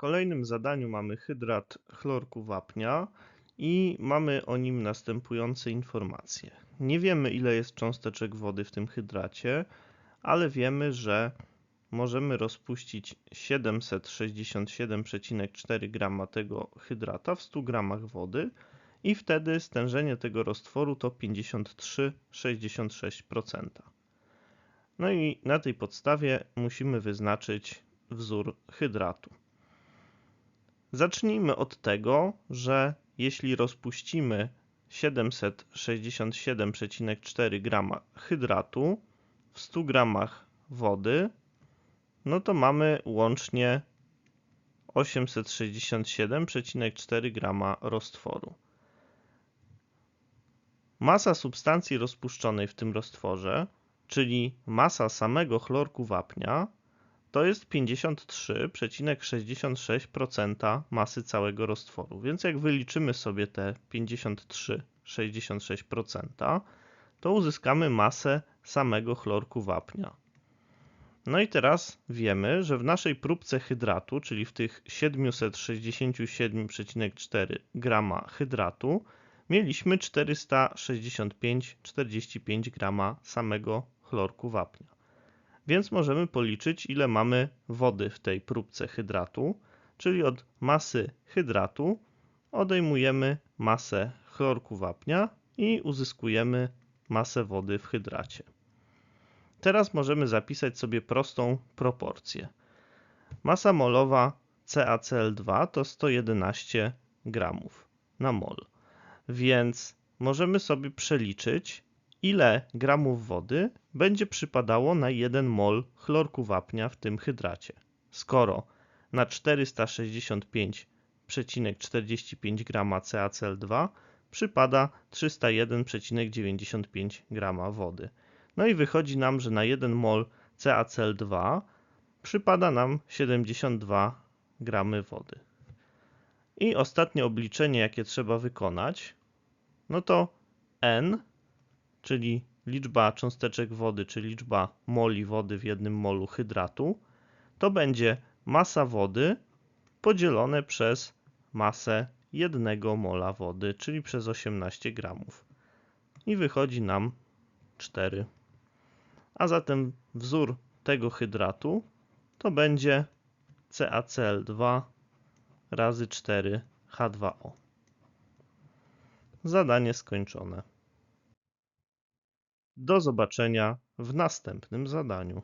kolejnym zadaniu mamy hydrat chlorku wapnia i mamy o nim następujące informacje. Nie wiemy ile jest cząsteczek wody w tym hydracie, ale wiemy, że możemy rozpuścić 767,4 g tego hydrata w 100 g wody i wtedy stężenie tego roztworu to 53,66%. No i na tej podstawie musimy wyznaczyć wzór hydratu. Zacznijmy od tego, że jeśli rozpuścimy 767,4 g hydratu w 100 g wody, no to mamy łącznie 867,4 g roztworu. Masa substancji rozpuszczonej w tym roztworze, czyli masa samego chlorku wapnia, to jest 53,66% masy całego roztworu. Więc jak wyliczymy sobie te 53,66%, to uzyskamy masę samego chlorku wapnia. No i teraz wiemy, że w naszej próbce hydratu, czyli w tych 767,4 g hydratu, mieliśmy 465,45 g samego chlorku wapnia. Więc możemy policzyć, ile mamy wody w tej próbce hydratu, czyli od masy hydratu odejmujemy masę chlorku wapnia i uzyskujemy masę wody w hydracie. Teraz możemy zapisać sobie prostą proporcję. Masa molowa CaCl2 to 111 gramów na mol, więc możemy sobie przeliczyć, ile gramów wody będzie przypadało na 1 mol chlorku wapnia w tym hydracie. Skoro na 465,45 g CaCl2 przypada 301,95 g wody. No i wychodzi nam, że na 1 mol CaCl2 przypada nam 72 g wody. I ostatnie obliczenie, jakie trzeba wykonać, no to N czyli liczba cząsteczek wody, czy liczba moli wody w jednym molu hydratu, to będzie masa wody podzielone przez masę jednego mola wody, czyli przez 18 gramów. I wychodzi nam 4. A zatem wzór tego hydratu to będzie CaCl2 razy 4H2O. Zadanie skończone. Do zobaczenia w następnym zadaniu.